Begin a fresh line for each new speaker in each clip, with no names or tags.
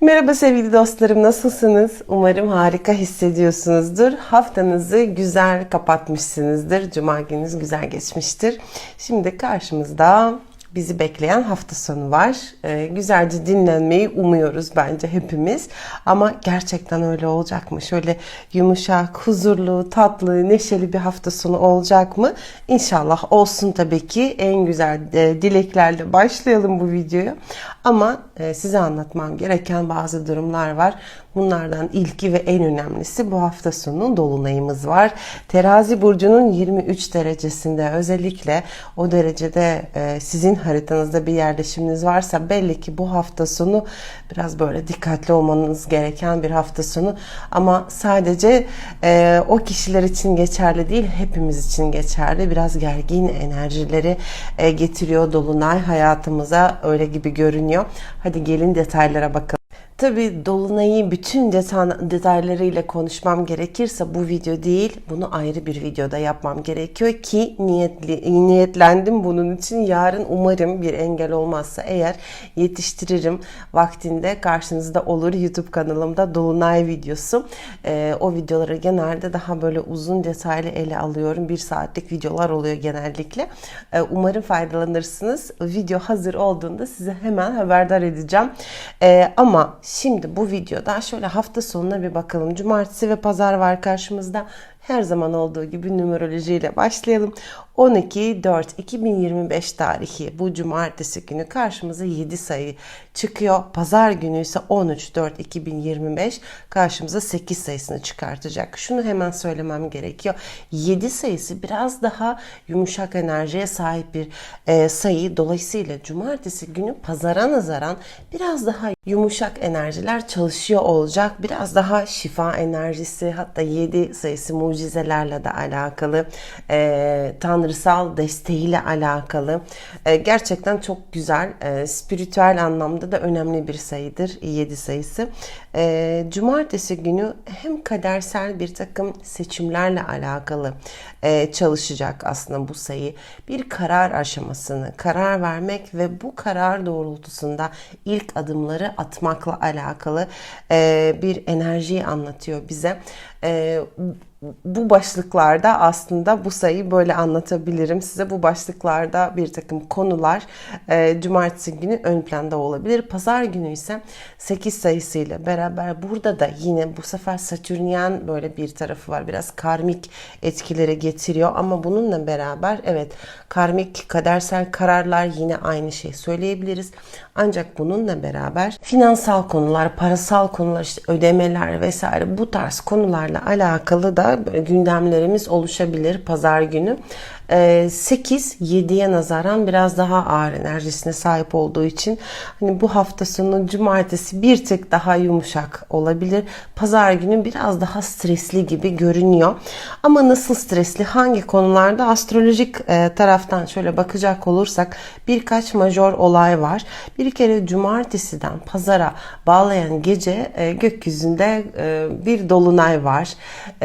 Merhaba sevgili dostlarım nasılsınız? Umarım harika hissediyorsunuzdur. Haftanızı güzel kapatmışsınızdır. Cuma gününüz güzel geçmiştir. Şimdi karşımızda bizi bekleyen hafta sonu var. Ee, güzelce dinlenmeyi umuyoruz bence hepimiz. Ama gerçekten öyle olacak mı? Şöyle yumuşak, huzurlu, tatlı, neşeli bir hafta sonu olacak mı? İnşallah olsun tabii ki. En güzel e, dileklerle başlayalım bu videoyu. Ama e, size anlatmam gereken bazı durumlar var. Bunlardan ilki ve en önemlisi bu hafta sonu dolunayımız var. Terazi burcunun 23 derecesinde özellikle o derecede e, sizin haritanızda bir yerleşiminiz varsa belli ki bu hafta sonu biraz böyle dikkatli olmanız gereken bir hafta sonu. Ama sadece e, o kişiler için geçerli değil, hepimiz için geçerli. Biraz gergin enerjileri getiriyor dolunay hayatımıza öyle gibi görünüyor. Hadi gelin detaylara bakalım. Tabi Dolunay'ı bütün detaylarıyla konuşmam gerekirse bu video değil, bunu ayrı bir videoda yapmam gerekiyor ki niyetli, niyetlendim bunun için. Yarın umarım bir engel olmazsa eğer yetiştiririm vaktinde karşınızda olur YouTube kanalımda Dolunay videosu. Ee, o videoları genelde daha böyle uzun detaylı ele alıyorum. Bir saatlik videolar oluyor genellikle. Ee, umarım faydalanırsınız. Video hazır olduğunda size hemen haberdar edeceğim. Ee, ama Şimdi bu videoda şöyle hafta sonuna bir bakalım. Cumartesi ve pazar var karşımızda. Her zaman olduğu gibi numerolojiyle başlayalım. 12-4-2025 tarihi bu cumartesi günü karşımıza 7 sayı çıkıyor. Pazar günü ise 13-4-2025 karşımıza 8 sayısını çıkartacak. Şunu hemen söylemem gerekiyor. 7 sayısı biraz daha yumuşak enerjiye sahip bir e, sayı. Dolayısıyla cumartesi günü pazara nazaran biraz daha yumuşak enerjiler çalışıyor olacak. Biraz daha şifa enerjisi hatta 7 sayısı mucizelerle de alakalı. E, tanrısal desteğiyle alakalı. E, gerçekten çok güzel. E, spiritüel anlamda da önemli bir sayıdır 7 sayısı. E, cumartesi günü hem kadersel bir takım seçimlerle alakalı e, çalışacak aslında bu sayı. Bir karar aşamasını, karar vermek ve bu karar doğrultusunda ilk adımları atmakla alakalı e, bir enerjiyi anlatıyor bize. E, bu başlıklarda aslında bu sayıyı böyle anlatabilirim size. Bu başlıklarda bir takım konular e, cumartesi günü ön planda olabilir. Pazar günü ise 8 sayısıyla beraber burada da yine bu sefer Satürnyen böyle bir tarafı var. Biraz karmik etkileri getiriyor ama bununla beraber evet karmik kadersel kararlar yine aynı şey söyleyebiliriz. Ancak bununla beraber finansal konular, parasal konular, işte ödemeler vesaire bu tarz konularla alakalı da gündemlerimiz oluşabilir pazar günü. 8 ee, 7'ye nazaran biraz daha ağır enerjisine sahip olduğu için hani bu hafta sonu cumartesi bir tık daha yumuşak olabilir. Pazar günü biraz daha stresli gibi görünüyor. Ama nasıl stresli? Hangi konularda? Astrolojik e, taraftan şöyle bakacak olursak birkaç major olay var. Bir kere cumartesiden pazara bağlayan gece e, gökyüzünde e, bir dolunay var.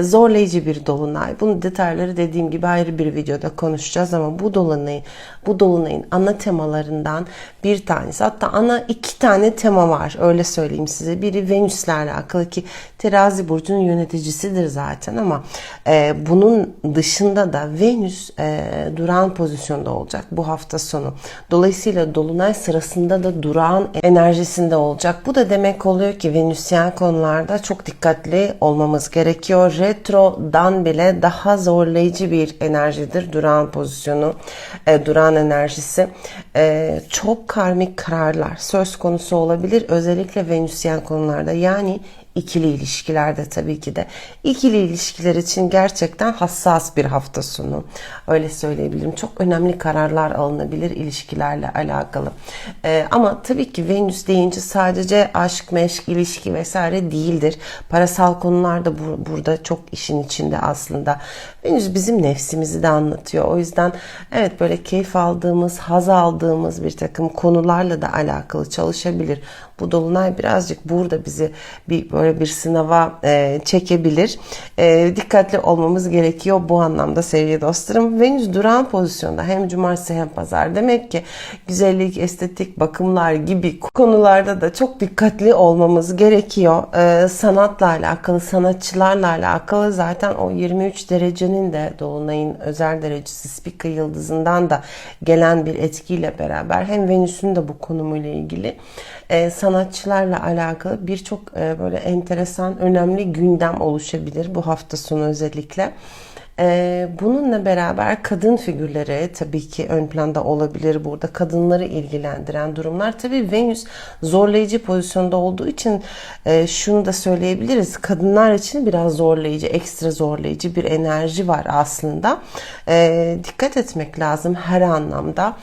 Zorlayıcı bir dolunay. Bunun detayları dediğim gibi ayrı bir videoda videoda konuşacağız ama bu dolunayın bu dolunayın ana temalarından bir tanesi. Hatta ana iki tane tema var öyle söyleyeyim size. Biri Venüs'le alakalı ki terazi burcunun yöneticisidir zaten ama e, bunun dışında da Venüs e, duran pozisyonda olacak bu hafta sonu. Dolayısıyla dolunay sırasında da durağan enerjisinde olacak. Bu da demek oluyor ki Venüsyen konularda çok dikkatli olmamız gerekiyor. Retrodan bile daha zorlayıcı bir enerjidir duran pozisyonu, e, duran enerjisi. E, çok karmik kararlar söz konusu olabilir. Özellikle Venüsyen konularda yani ikili ilişkilerde tabii ki de. ikili ilişkiler için gerçekten hassas bir hafta sonu. Öyle söyleyebilirim. Çok önemli kararlar alınabilir ilişkilerle alakalı. Ee, ama tabii ki Venüs deyince sadece aşk, meşk, ilişki vesaire değildir. Parasal konular da bu, burada çok işin içinde aslında. Venüs bizim nefsimizi de anlatıyor. O yüzden evet böyle keyif aldığımız, haz aldığımız bir takım konularla da alakalı çalışabilir. Bu dolunay birazcık burada bizi bir böyle bir sınava e, çekebilir. E, dikkatli olmamız gerekiyor bu anlamda sevgili dostlarım. Venüs duran pozisyonda hem cumartesi hem pazar demek ki güzellik, estetik, bakımlar gibi konularda da çok dikkatli olmamız gerekiyor. E, sanatla alakalı, sanatçılarla alakalı zaten o 23 derecenin de dolunayın özel derecesi Spika yıldızından da gelen bir etkiyle beraber hem Venüs'ün de bu konumuyla ilgili e, sanatçılarla alakalı birçok e, böyle enteresan, önemli gündem oluşabilir bu hafta sonu özellikle. Ee, bununla beraber kadın figürleri tabii ki ön planda olabilir burada. Kadınları ilgilendiren durumlar. Tabii Venüs zorlayıcı pozisyonda olduğu için e, şunu da söyleyebiliriz. Kadınlar için biraz zorlayıcı, ekstra zorlayıcı bir enerji var aslında. E, dikkat etmek lazım her anlamda.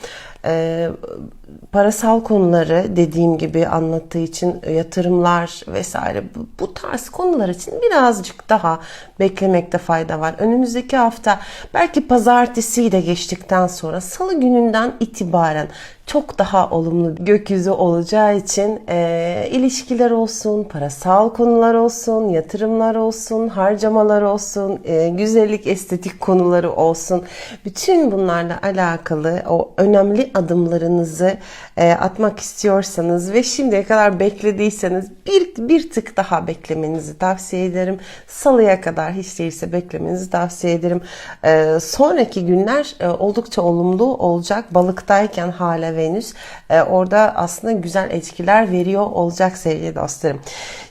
E, parasal konuları dediğim gibi anlattığı için yatırımlar vesaire bu, bu tarz konular için birazcık daha beklemekte fayda var. Önümüzdeki hafta belki pazartesiyi de geçtikten sonra salı gününden itibaren çok daha olumlu bir gökyüzü olacağı için e, ilişkiler olsun, parasal konular olsun, yatırımlar olsun, harcamalar olsun, e, güzellik, estetik konuları olsun. Bütün bunlarla alakalı o önemli adımlarınızı e, atmak istiyorsanız ve şimdiye kadar beklediyseniz bir, bir tık daha beklemenizi tavsiye ederim. Salıya kadar hiç değilse beklemenizi tavsiye ederim. E, sonraki günler e, oldukça olumlu olacak. Balıktayken hala Venüs e, orada aslında güzel etkiler veriyor olacak sevgili dostlarım.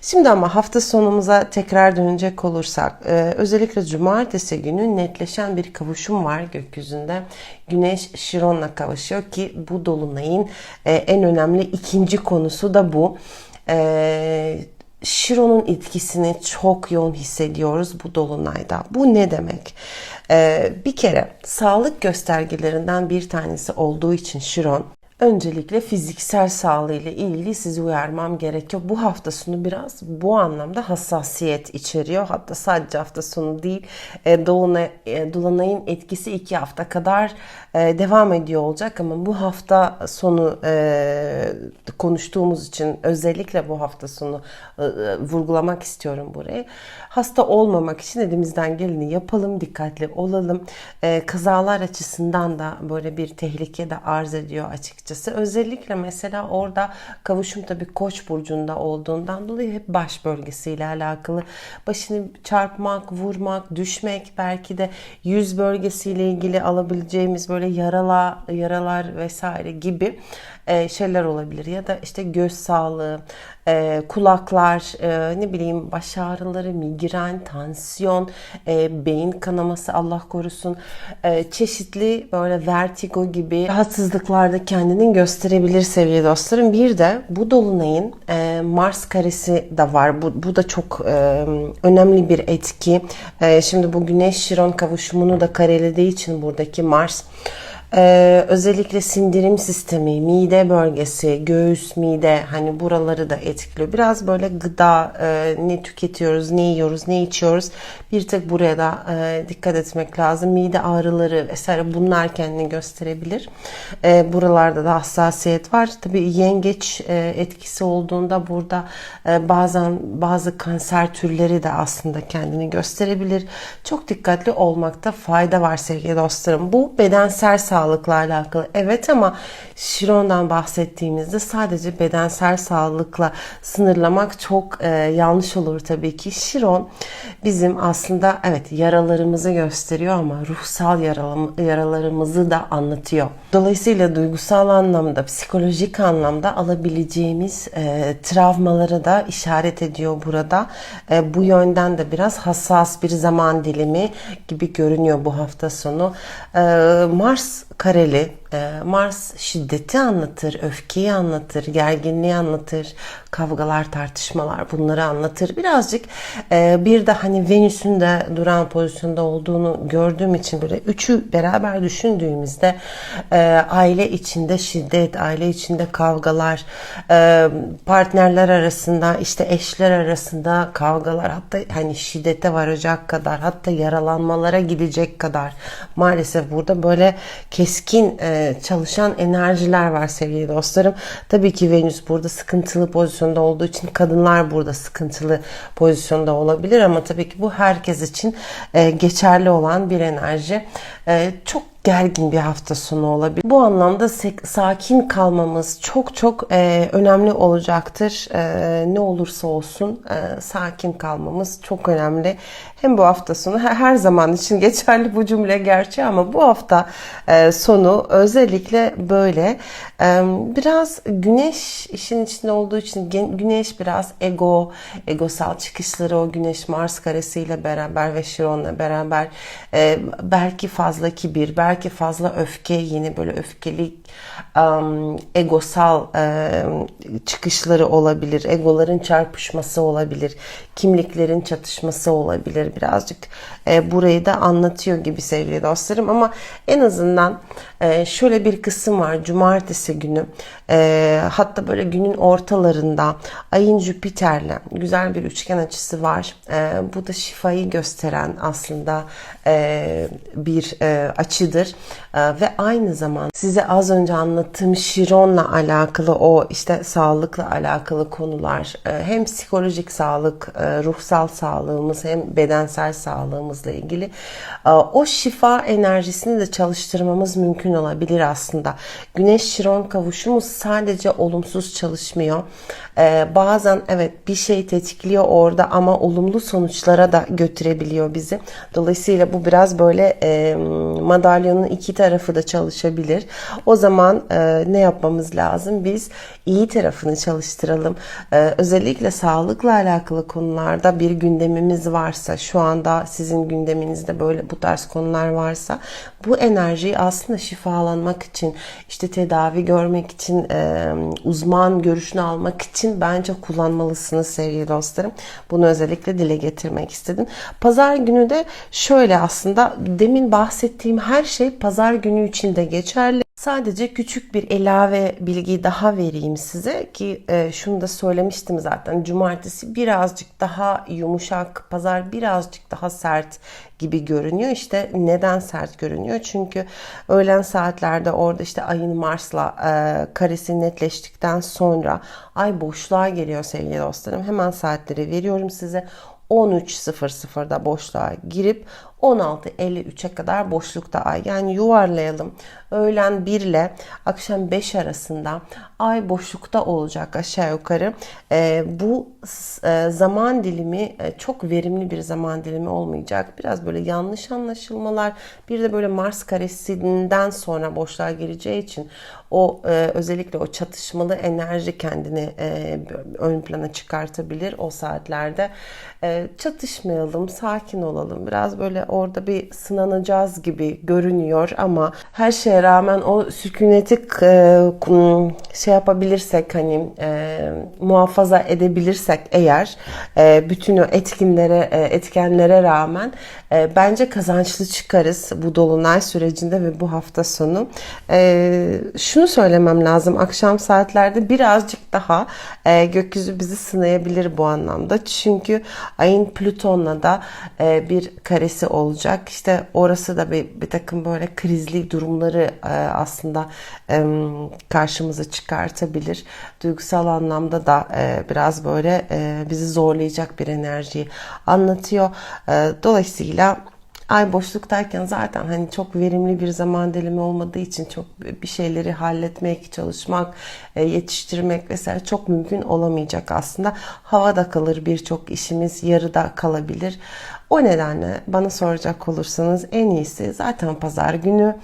Şimdi ama hafta sonumuza tekrar dönecek olursak e, özellikle cumartesi günü netleşen bir kavuşum var gökyüzünde. Güneş Şiron'la kavuşuyor ki bu dolunayın e, en önemli ikinci konusu da bu. E, Şiron'un etkisini çok yoğun hissediyoruz bu dolunayda. Bu ne demek? Ee, bir kere sağlık göstergelerinden bir tanesi olduğu için Şiron Öncelikle fiziksel sağlığı ile ilgili sizi uyarmam gerekiyor. Bu hafta sonu biraz bu anlamda hassasiyet içeriyor. Hatta sadece hafta sonu değil, e, Dolunay, e, Dolunay'ın etkisi iki hafta kadar e, devam ediyor olacak ama bu hafta sonu konuştuğumuz için özellikle bu hafta sonu vurgulamak istiyorum burayı. Hasta olmamak için elimizden geleni yapalım, dikkatli olalım. Kazalar açısından da böyle bir tehlike de arz ediyor açıkçası açıkçası. Özellikle mesela orada kavuşum tabii koç burcunda olduğundan dolayı hep baş bölgesiyle alakalı. Başını çarpmak, vurmak, düşmek belki de yüz bölgesiyle ilgili alabileceğimiz böyle yarala, yaralar vesaire gibi e, şeyler olabilir. Ya da işte göz sağlığı, e, kulaklar, e, ne bileyim baş ağrıları, migren, tansiyon, beyin kanaması Allah korusun. Çeşitli böyle vertigo gibi rahatsızlıklarda kendini gösterebilir sevgili dostlarım. Bir de bu dolunayın Mars karesi de var. Bu, bu da çok önemli bir etki. Şimdi bu Güneş Şiron kavuşumunu da karelediği için buradaki Mars ee, özellikle sindirim sistemi, mide bölgesi, göğüs, mide hani buraları da etkiliyor. Biraz böyle gıda e, ne tüketiyoruz, ne yiyoruz, ne içiyoruz bir tek buraya da e, dikkat etmek lazım. Mide ağrıları vesaire bunlar kendini gösterebilir. E, buralarda da hassasiyet var. Tabii yengeç e, etkisi olduğunda burada e, bazen bazı kanser türleri de aslında kendini gösterebilir. Çok dikkatli olmakta fayda var sevgili dostlarım. Bu bedensel sağlık sağlıkla alakalı. Evet ama Şiron'dan bahsettiğimizde sadece bedensel sağlıkla sınırlamak çok e, yanlış olur tabii ki. Şiron bizim aslında evet yaralarımızı gösteriyor ama ruhsal yaralarımızı da anlatıyor. Dolayısıyla duygusal anlamda, psikolojik anlamda alabileceğimiz e, travmalara da işaret ediyor burada. E, bu yönden de biraz hassas bir zaman dilimi gibi görünüyor bu hafta sonu. E, Mars kareli Mars şiddeti anlatır, öfkeyi anlatır, gerginliği anlatır, kavgalar, tartışmalar bunları anlatır. Birazcık e, bir de hani Venüs'ün de duran pozisyonda olduğunu gördüğüm için böyle üçü beraber düşündüğümüzde e, aile içinde şiddet, aile içinde kavgalar, e, partnerler arasında işte eşler arasında kavgalar hatta hani şiddete varacak kadar hatta yaralanmalara gidecek kadar maalesef burada böyle keskin e, çalışan enerjiler var sevgili dostlarım. Tabii ki Venüs burada sıkıntılı pozisyonda olduğu için kadınlar burada sıkıntılı pozisyonda olabilir ama tabii ki bu herkes için e, geçerli olan bir enerji. E, çok gergin bir hafta sonu olabilir. Bu anlamda sakin kalmamız çok çok e, önemli olacaktır. E, ne olursa olsun e, sakin kalmamız çok önemli. Hem bu hafta sonu her zaman için geçerli bu cümle gerçi ama bu hafta e, sonu özellikle böyle e, biraz güneş işin içinde olduğu için güneş biraz ego, egosal çıkışları o güneş Mars karesiyle beraber ve Şiron'la beraber e, belki fazla kibir, belki fazla öfke yine böyle öfkeli um, egosal um, çıkışları olabilir. Egoların çarpışması olabilir. Kimliklerin çatışması olabilir. Birazcık e, burayı da anlatıyor gibi sevgili dostlarım ama en azından e, şöyle bir kısım var. Cumartesi günü e, hatta böyle günün ortalarında ayın Jüpiter'le güzel bir üçgen açısı var. E, bu da şifayı gösteren aslında e, bir e, açıdır. Ve aynı zaman size az önce anlattığım Şiron'la alakalı o işte sağlıkla alakalı konular e, hem psikolojik sağlık, ruhsal sağlığımız hem bedensel sağlığımızla ilgili o şifa enerjisini de çalıştırmamız mümkün olabilir aslında. Güneş Şiron kavuşumu sadece olumsuz çalışmıyor. Bazen evet bir şey tetikliyor orada ama olumlu sonuçlara da götürebiliyor bizi. Dolayısıyla bu biraz böyle madalyonun iki tarafı da çalışabilir. O zaman e, ne yapmamız lazım? Biz iyi tarafını çalıştıralım. E, özellikle sağlıkla alakalı konularda bir gündemimiz varsa, şu anda sizin gündeminizde böyle bu tarz konular varsa bu enerjiyi aslında şifalanmak için, işte tedavi görmek için, e, uzman görüşünü almak için bence kullanmalısınız sevgili dostlarım. Bunu özellikle dile getirmek istedim. Pazar günü de şöyle aslında demin bahsettiğim her şey pazar günü için de geçerli. Sadece küçük bir ilave bilgi daha vereyim size ki e, şunu da söylemiştim zaten. Cumartesi birazcık daha yumuşak, pazar birazcık daha sert gibi görünüyor. İşte neden sert görünüyor? Çünkü öğlen saatlerde orada işte ayın Mars'la e, karesi netleştikten sonra ay boşluğa geliyor sevgili dostlarım. Hemen saatleri veriyorum size. 13.00'da boşluğa girip 16.53'e kadar boşlukta ay. Yani yuvarlayalım. Öğlen 1 ile akşam 5 arasında ay boşlukta olacak aşağı yukarı. E, bu e, zaman dilimi e, çok verimli bir zaman dilimi olmayacak. Biraz böyle yanlış anlaşılmalar. Bir de böyle Mars karesinden sonra boşluğa gireceği için o e, özellikle o çatışmalı enerji kendini e, ön plana çıkartabilir o saatlerde. E, çatışmayalım, sakin olalım. Biraz böyle orada bir sınanacağız gibi görünüyor ama her şeye rağmen o sükuneti e, şey yapabilirsek hani e, muhafaza edebilirsek eğer e, bütün o etkinlere e, etkenlere rağmen e, bence kazançlı çıkarız bu dolunay sürecinde ve bu hafta sonu. E, şunu söylemem lazım akşam saatlerde birazcık daha e, gökyüzü bizi sınayabilir bu anlamda. Çünkü ayın Plüton'la da e, bir karesi olacak. İşte orası da bir, bir takım böyle krizli durumları e, aslında e, karşımıza çıkartabilir. Duygusal anlamda da e, biraz böyle e, bizi zorlayacak bir enerjiyi anlatıyor. E, dolayısıyla ay boşluktayken zaten hani çok verimli bir zaman dilimi olmadığı için çok bir şeyleri halletmek, çalışmak, e, yetiştirmek vesaire çok mümkün olamayacak aslında. Havada kalır birçok işimiz, yarıda kalabilir. O nedenle bana soracak olursanız en iyisi zaten pazar günü.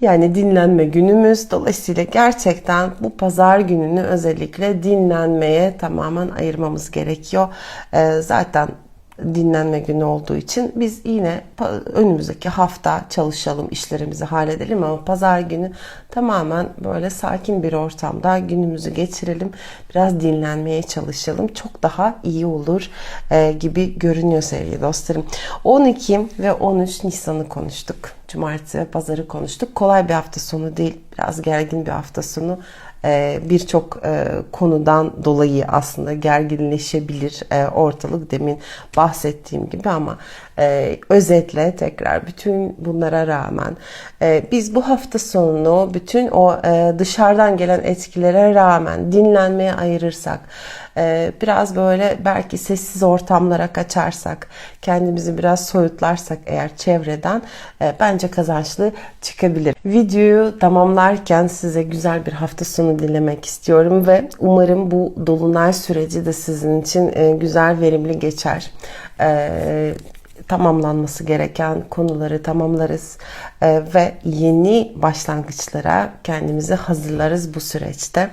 Yani dinlenme günümüz. Dolayısıyla gerçekten bu pazar gününü özellikle dinlenmeye tamamen ayırmamız gerekiyor. Ee, zaten dinlenme günü olduğu için biz yine önümüzdeki hafta çalışalım, işlerimizi halledelim ama pazar günü tamamen böyle sakin bir ortamda günümüzü geçirelim. Biraz dinlenmeye çalışalım. Çok daha iyi olur e, gibi görünüyor sevgili dostlarım. 12 ve 13 Nisan'ı konuştuk. Cumartesi ve pazarı konuştuk. Kolay bir hafta sonu değil. Biraz gergin bir hafta sonu. E, birçok e, konudan dolayı aslında gerginleşebilir e, ortalık demin bahsettiğim gibi ama özetle tekrar bütün bunlara rağmen biz bu hafta sonunu bütün o dışarıdan gelen etkilere rağmen dinlenmeye ayırırsak e, biraz böyle belki sessiz ortamlara kaçarsak kendimizi biraz soyutlarsak eğer çevreden e, bence kazançlı çıkabilir. Videoyu tamamlarken size güzel bir hafta sonu dilemek istiyorum ve umarım bu dolunay süreci de sizin için e, güzel verimli geçer. E, tamamlanması gereken konuları tamamlarız Ee, ve yeni başlangıçlara kendimizi hazırlarız bu süreçte.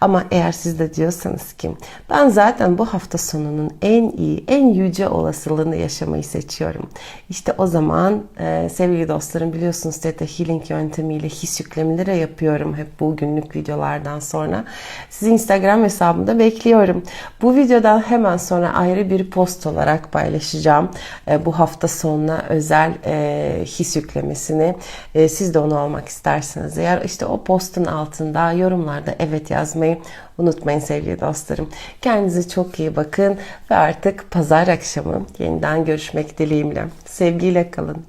Ama eğer siz de diyorsanız ki ben zaten bu hafta sonunun en iyi, en yüce olasılığını yaşamayı seçiyorum. İşte o zaman e, sevgili dostlarım biliyorsunuz Theta Healing yöntemiyle his yüklemeleri yapıyorum hep bu günlük videolardan sonra. Sizi Instagram hesabımda bekliyorum. Bu videodan hemen sonra ayrı bir post olarak paylaşacağım. E, bu hafta sonuna özel e, his yüklemesini. E, siz de onu almak isterseniz eğer işte o postun altında yorumlarda evet yazmayı unutmayın sevgili dostlarım. Kendinize çok iyi bakın ve artık pazar akşamı yeniden görüşmek dileğimle. Sevgiyle kalın.